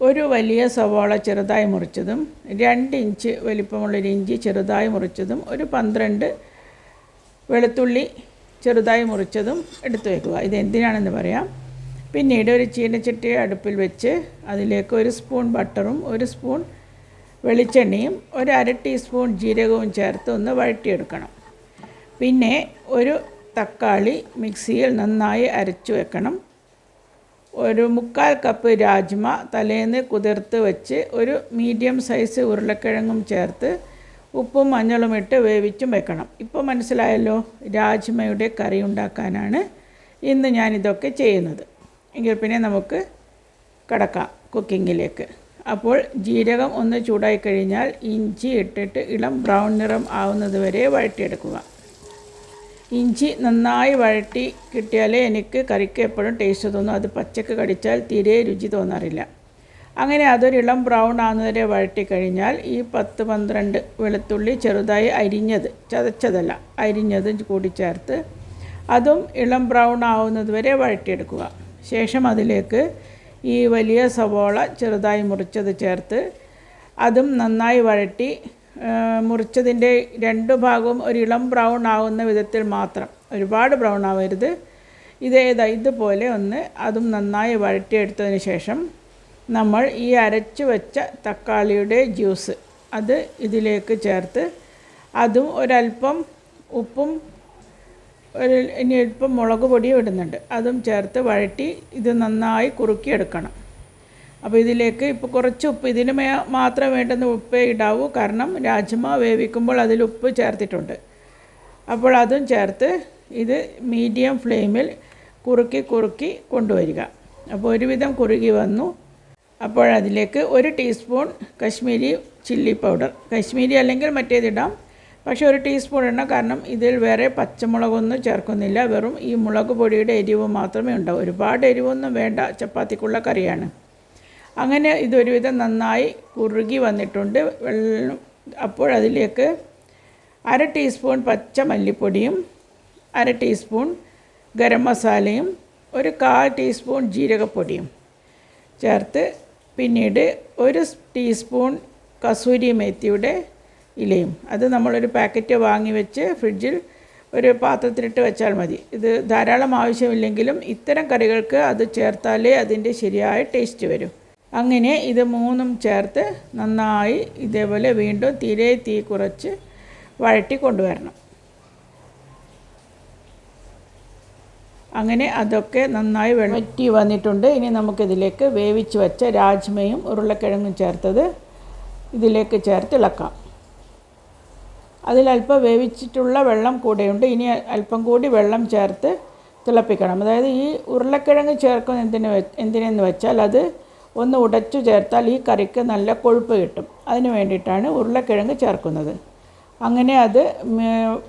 ഒരു വലിയ സവാള ചെറുതായി മുറിച്ചതും രണ്ട് ഇഞ്ച് വലിപ്പമുള്ളൊരു ഇഞ്ചി ചെറുതായി മുറിച്ചതും ഒരു പന്ത്രണ്ട് വെളുത്തുള്ളി ചെറുതായി മുറിച്ചതും എടുത്തു വെക്കുക. ഇത് എന്തിനാണെന്ന് പറയാം. പിന്നീട് ഒരു ചീനച്ചട്ടി അടുപ്പിൽ വെച്ച് അതിലേക്ക് ഒരു സ്പൂൺ ബട്ടറും ഒരു സ്പൂൺ വെളിച്ചെണ്ണയും ഒരു അര ടീസ്പൂൺ ജീരകവും ചേർത്ത് ഒന്ന് വഴറ്റിയെടുക്കണം. പിന്നെ ഒരു തക്കാളി മിക്സിയിൽ നന്നായി അരച്ചു വെക്കണം. ഒരു മുക്കാൽ കപ്പ് രാജ്മ തലേന്ന് കുതിർത്ത് വെച്ച് ഒരു മീഡിയം സൈസ് ഉരുളക്കിഴങ്ങും ചേർത്ത് ഉപ്പും മഞ്ഞളും ഇട്ട് വേവിച്ചും വെക്കണം. ഇപ്പോൾ മനസ്സിലായല്ലോ രാജ്മയുടെ കറി ഉണ്ടാക്കാനാണ് ഇന്ന് ഞാനിതൊക്കെ ചെയ്യുന്നത്. എങ്കിൽ പിന്നെ നമുക്ക് കടക്കാം കുക്കിങ്ങിലേക്ക്. അപ്പോൾ ജീരകം ഒന്ന് ചൂടായി കഴിഞ്ഞാൽ ഇഞ്ചി ഇട്ടിട്ട് ഇളം ബ്രൗൺ നിറം ആവുന്നത് വരെ വഴറ്റിയെടുക്കുക. ഇഞ്ചി നന്നായി വഴട്ടി കിട്ടിയാലേ എനിക്ക് കറിക്ക് എപ്പോഴും ടേസ്റ്റ് തോന്നും. അത് പച്ചക്ക് കടിച്ചാൽ തീരെ രുചി തോന്നാറില്ല. അങ്ങനെ അതൊരു ഇളം ബ്രൗൺ ആകുന്നവരെ വഴറ്റി കഴിഞ്ഞാൽ ഈ പത്ത് പന്ത്രണ്ട് വെളുത്തുള്ളി ചെറുതായി അരിഞ്ഞത് ചതച്ചതല്ല അരിഞ്ഞതും കൂടി ചേർത്ത് അതും ഇളം ബ്രൗൺ ആവുന്നത് വരെ വഴറ്റിയെടുക്കുക. ശേഷം അതിലേക്ക് ഈ വലിയ സവോള ചെറുതായി മുറിച്ചത് ചേർത്ത് അതും നന്നായി വഴറ്റി മുറിച്ചതിന്റെ രണ്ട് ഭാഗവും ഒരു ഇളം ബ്രൗൺ ആവുന്ന വിധത്തിൽ മാത്രം. ഒരുപാട് ബ്രൗൺ ആവരുത്. ഇതേതാ ഇതുപോലെ ഒന്ന് അതും നന്നായി വഴറ്റിയെടുത്തതിന് ശേഷം നമ്മൾ ഈ അരച്ചു വെച്ച തക്കാളിയുടെ ജ്യൂസ് അത് ഇതിലേക്ക് ചേർത്ത് അതും ഒരല്പം ഉപ്പും ഒരു ഇനി അല്പം മുളക് പൊടിയും ഇടുന്നുണ്ട്. അതും ചേർത്ത് വഴറ്റി ഇത് നന്നായി കുറുക്കിയെടുക്കണം. അപ്പോൾ ഇതിലേക്ക് ഇപ്പോൾ കുറച്ച് ഉപ്പ് ഇതിന് മേ മാത്രം വേണ്ടുന്ന ഉപ്പേ ഇടാവൂ. കാരണം രാജ്മ വേവിക്കുമ്പോൾ അതിൽ ഉപ്പ് ചേർത്തിട്ടുണ്ട്. അപ്പോൾ അതും ചേർത്ത് ഇത് മീഡിയം ഫ്ലെയിമിൽ കുറുക്കി കുറുക്കി കൊണ്ടുവരിക. അപ്പോൾ ഒരുവിധം കുറുകി വന്നു. അപ്പോൾ അതിലേക്ക് ഒരു teaspoon Kashmiri chilli powder. Kashmiri അല്ലെങ്കിൽ മറ്റേതിടാം പക്ഷേ ഒരു ടീസ്പൂൺ ഇടണം. കാരണം ഇതിൽ വേറെ പച്ചമുളകൊന്നും ചേർക്കുന്നില്ല. വെറും ഈ മുളക് പൊടിയുടെ എരിവ് മാത്രമേ ഉണ്ടാവൂ. ഒരുപാട് എരിവൊന്നും വേണ്ട ചപ്പാത്തിക്കുള്ള കറിയാണ്. അങ്ങനെ ഇതൊരുവിധം നന്നായി കുറുകി വന്നിട്ടുണ്ട്. വെള്ളം അപ്പോഴതിലേക്ക് അര ടീസ്പൂൺ പച്ച മല്ലിപ്പൊടിയും അര ടീസ്പൂൺ ഗരം മസാലയും ഒരു കാൽ ടീസ്പൂൺ ജീരകപ്പൊടിയും ചേർത്ത് പിന്നീട് ഒരു ടീസ്പൂൺ കസൂരി മേത്തിയുടെ ഇലയും. അത് നമ്മളൊരു പാക്കറ്റ് വാങ്ങി വെച്ച് ഫ്രിഡ്ജിൽ ഒരു പാത്രത്തിലിട്ട് വെച്ചാൽ മതി. ഇത് ധാരാളം ആവശ്യമില്ലെങ്കിലും ഇത്തരം കറികൾക്ക് അത് ചേർത്താലേ അതിന്റെ ശരിയായ ടേസ്റ്റ് വരും. അങ്ങനെ ഇത് മൂന്നും ചേർത്ത് നന്നായി ഇതേപോലെ വീണ്ടും തീരെ തീ കുറച്ച് വഴറ്റി കൊണ്ടുവരണം. അങ്ങനെ അതൊക്കെ നന്നായി വഴറ്റി വന്നിട്ടുണ്ട്. ഇനി നമുക്കിതിലേക്ക് വേവിച്ച് വെച്ച രാജ്മയും ഉരുളക്കിഴങ്ങും ചേർത്തത് ഇതിലേക്ക് ചേർത്ത് ഇളക്കാം. അതിലല്പം വേവിച്ചിട്ടുള്ള വെള്ളം കൂടെയുണ്ട്. ഇനി അല്പം കൂടി വെള്ളം ചേർത്ത് തിളപ്പിക്കണം. അതായത് ഈ ഉരുളക്കിഴങ്ങ് ചേർക്കുന്ന എന്തിനു എന്തിനെന്ന് വെച്ചാൽ അത് ഒന്ന് ഉടച്ചു ചേർത്താൽ ഈ കറിക്ക് നല്ല കൊഴുപ്പ് കിട്ടും. അതിന് വേണ്ടിയിട്ടാണ് ഉരുളക്കിഴങ്ങ് ചേർക്കുന്നത്. അങ്ങനെ അത്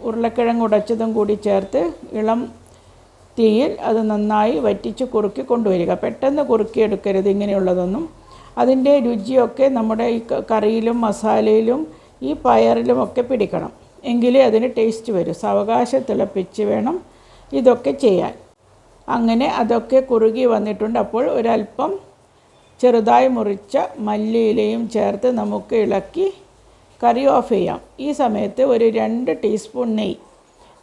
ഉരുളക്കിഴങ്ങ് ഉടച്ചതും കൂടി ചേർത്ത് ഇളം തീയിൽ അത് നന്നായി വറ്റിച്ച് കുറുക്കി കൊണ്ടുവരിക. പെട്ടെന്ന് കുറുക്കിയെടുക്കരുത് ഇങ്ങനെയുള്ളതൊന്നും. അതിന്റെ രുചിയൊക്കെ നമ്മുടെ ഈ കറിയിലും മസാലയിലും ഈ പയറിലും ഒക്കെ പിടിക്കണം. എങ്കിലേ അതിന് ടേസ്റ്റ് വരും. സാവകാശം തിളപ്പിച്ച് വേണം ഇതൊക്കെ ചെയ്യാൻ. അങ്ങനെ അതൊക്കെ കുറുകി വന്നിട്ടുണ്ട്. അപ്പോൾ ഒരല്പം ചെറുതായി മുറിച്ച മല്ലിയിലയും ചേർത്ത് നമുക്ക് ഇളക്കി കറി ഓഫ് ചെയ്യാം. ഈ സമയത്ത് ഒരു രണ്ട് ടീസ്പൂൺ നെയ്യ്.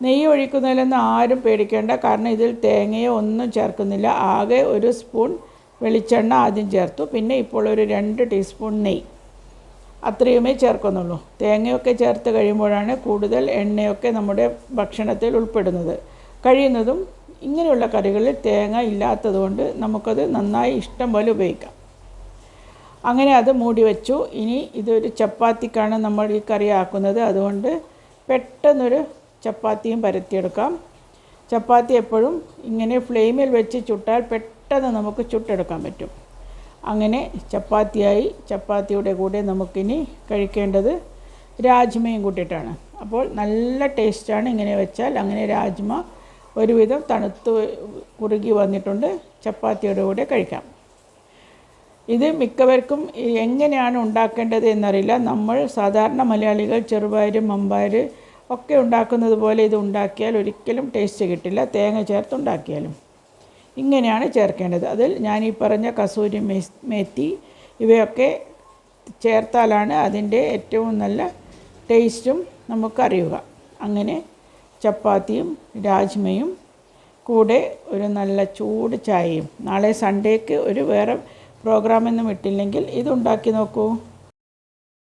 നെയ്യ് ഒഴിക്കുന്നതിലൊന്നും ആരും പേടിക്കേണ്ട. കാരണം ഇതിൽ തേങ്ങയോ ഒന്നും ചേർക്കുന്നില്ല. ആകെ ഒരു സ്പൂൺ വെളിച്ചെണ്ണ ആദ്യം ചേർത്തു. പിന്നെ ഇപ്പോൾ ഒരു രണ്ട് ടീസ്പൂൺ നെയ്യ്. അത്രയുമേ ചേർക്കുന്നുള്ളൂ. തേങ്ങയൊക്കെ ചേർത്ത് കഴിയുമ്പോഴാണ് കൂടുതൽ എണ്ണയൊക്കെ നമ്മുടെ ഭക്ഷണത്തിൽ ഉൾപ്പെടുന്നത്. കഴിയുന്നതും ഇങ്ങനെയുള്ള കറികളിൽ തേങ്ങ ഇല്ലാത്തതുകൊണ്ട് നമുക്കത് നന്നായി ഇഷ്ടം പോലെ ഉപയോഗിക്കാം. അങ്ങനെ അത് മൂടി വെച്ചു. ഇനി ഇതൊരു ചപ്പാത്തിക്കാണ് നമ്മൾ ഈ കറി ആക്കുന്നത്. അതുകൊണ്ട് പെട്ടെന്നൊരു ചപ്പാത്തിയും പരത്തിയെടുക്കാം. ചപ്പാത്തി എപ്പോഴും ഇങ്ങനെ ഫ്ലെയിമിൽ വെച്ച് ചുട്ടാൽ പെട്ടെന്ന് നമുക്ക് ചുട്ടെടുക്കാൻ പറ്റും. അങ്ങനെ ചപ്പാത്തിയായി ചപ്പാത്തിയുടെ കൂടെ നമുക്കിനി കഴിക്കേണ്ടത് രാജ്മയും കൂട്ടിയിട്ടാണ്. അപ്പോൾ നല്ല ടേസ്റ്റാണ് ഇങ്ങനെ വെച്ചാൽ. അങ്ങനെ രാജ്മ ഒരുവിധം തണുത്ത് കുറുകി വന്നിട്ടുണ്ട്. ചപ്പാത്തിയുടെ കൂടെ കഴിക്കാം. ഇത് മിക്കവർക്കും എങ്ങനെയാണ് ഉണ്ടാക്കേണ്ടത് എന്നറിയില്ല. നമ്മൾ സാധാരണ മലയാളികൾ ചെറുപയർ മമ്പയർ ഒക്കെ ഉണ്ടാക്കുന്നത് പോലെ ഇത് ഉണ്ടാക്കിയാൽ ഒരിക്കലും ടേസ്റ്റ് കിട്ടില്ല. തേങ്ങ ചേർത്ത് ഉണ്ടാക്കിയാലും. ഇങ്ങനെയാണ് ചേർക്കേണ്ടത്. അതിൽ ഞാൻ ഈ പറഞ്ഞ കസൂരി മേത്തി ഇവയൊക്കെ ചേർത്താലാണ് അതിന്റെ ഏറ്റവും നല്ല ടേസ്റ്റും നമുക്കറിയുക അങ്ങനെ ചപ്പാത്തിയും രാജ്മയും കൂടെ ഒരു നല്ല ചൂട് ചായയും. നാളെ സൺഡേക്ക് ഒരു വേറെ പ്രോഗ്രാമൊന്നും ഇട്ടില്ലെങ്കിൽ ഇതുണ്ടാക്കി നോക്കൂ.